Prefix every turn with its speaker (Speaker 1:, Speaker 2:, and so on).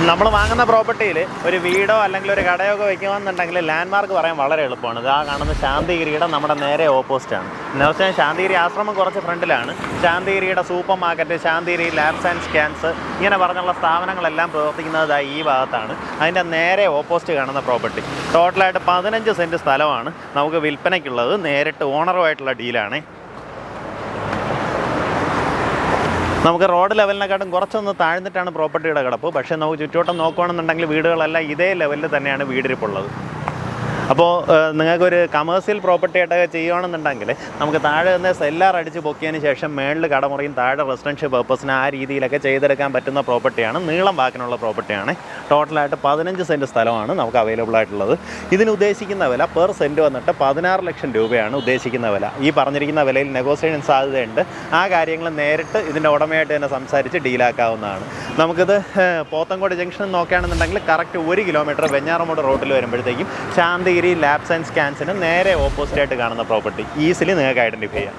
Speaker 1: നമ്മൾ വാങ്ങുന്ന പ്രോപ്പർട്ടിയിൽ ഒരു വീടോ അല്ലെങ്കിൽ ഒരു കടയോ ഒക്കെ വെക്കുകയാണെന്നുണ്ടെങ്കിൽ ലാൻഡ് മാർക്ക് പറയാൻ വളരെ എളുപ്പമാണ്. ഇത് ആ കാണുന്ന ശാന്തിഗിരിയുടെ നമ്മുടെ നേരെ ഓപ്പോസിറ്റ് ആണ്. എന്ന് വെച്ചാൽ ശാന്തിഗിരി ആശ്രമം കുറച്ച് ഫ്രണ്ടിലാണ്. ശാന്തിഗിരിയുടെ super market Santhigiri labs and scans ഇങ്ങനെ പറഞ്ഞുള്ള സ്ഥാപനങ്ങളെല്ലാം പ്രവർത്തിക്കുന്നത് ഈ ഭാഗത്താണ്. അതിന്റെ നേരെ ഓപ്പോസിറ്റ് കാണുന്ന പ്രോപ്പർട്ടി ടോട്ടലായിട്ട് പതിനഞ്ച് സെന്റ് സ്ഥലമാണ് നമുക്ക് വിൽപ്പനയ്ക്കുള്ളത്. നേരിട്ട് ഓണറുമായിട്ടുള്ള ഡീലാണ് നമുക്ക് റോഡ് ലെവലിനെക്കാട്ടും കുറച്ചൊന്ന് താഴ്ന്നിട്ടാണ് പ്രോപ്പർട്ടിയുടെ കിടപ്പ്. പക്ഷേ നമുക്ക് ചുറ്റുവട്ടം നോക്കുകയാണെന്നുണ്ടെങ്കിൽ വീടുകളെല്ലാം ഇതേ ലെവലിൽ തന്നെയാണ് വീടിരിപ്പുള്ളത്. അപ്പോൾ നിങ്ങൾക്കൊരു കമേഴ്സ്യൽ പ്രോപ്പർട്ടി ആയിട്ടൊക്കെ ചെയ്യുകയാണെന്നുണ്ടെങ്കിൽ നമുക്ക് താഴെ തന്നെ സെല്ലാർ അടിച്ച് പൊക്കിയതിന് ശേഷം മേളിൽ കടമുറിയും താഴെ റെസിഡൻഷ്യൽ പർപ്പസിന് ആ രീതിയിലൊക്കെ ചെയ്തെടുക്കാൻ പറ്റുന്ന പ്രോപ്പർട്ടിയാണ് നീളം വാക്കിനുള്ള പ്രോപ്പർട്ടിയാണ് ടോട്ടലായിട്ട് പതിനഞ്ച് സെന്റ് സ്ഥലമാണ് നമുക്ക് അവൈലബിൾ ആയിട്ടുള്ളത്. ഇതിന് ഉദ്ദേശിക്കുന്ന വില പെർ സെന്റ് വന്നിട്ട് പതിനാറ് ലക്ഷം രൂപയാണ് ഉദ്ദേശിക്കുന്ന വില. ഈ പറഞ്ഞിരിക്കുന്ന വിലയിൽ നെഗോസിയേഷൻ സാധ്യതയുണ്ട്. ആ കാര്യങ്ങൾ നേരിട്ട് ഇതിന്റെ ഉടമയായിട്ട് തന്നെ സംസാരിച്ച് ഡീലാക്കാവുന്നതാണ് നമുക്കിത് പോത്തങ്കോട് ജംഗ്ഷൻ നോക്കുകയാണെന്നുണ്ടെങ്കിൽ കറക്റ്റ് ഒരു കിലോമീറ്റർ വെഞ്ഞാറമൂട് റോഡിൽ വരുമ്പോഴത്തേക്കും ശാന്തിഗിരി ലാബ്സ് ആൻഡ് സ്കാൻസിന് നേരെ ഓപ്പോസിറ്റ് ആയിട്ട് കാണുന്ന പ്രോപ്പർട്ടി. ഈസിലി നിങ്ങൾക്ക് ഐഡന്റിഫൈ ചെയ്യാം.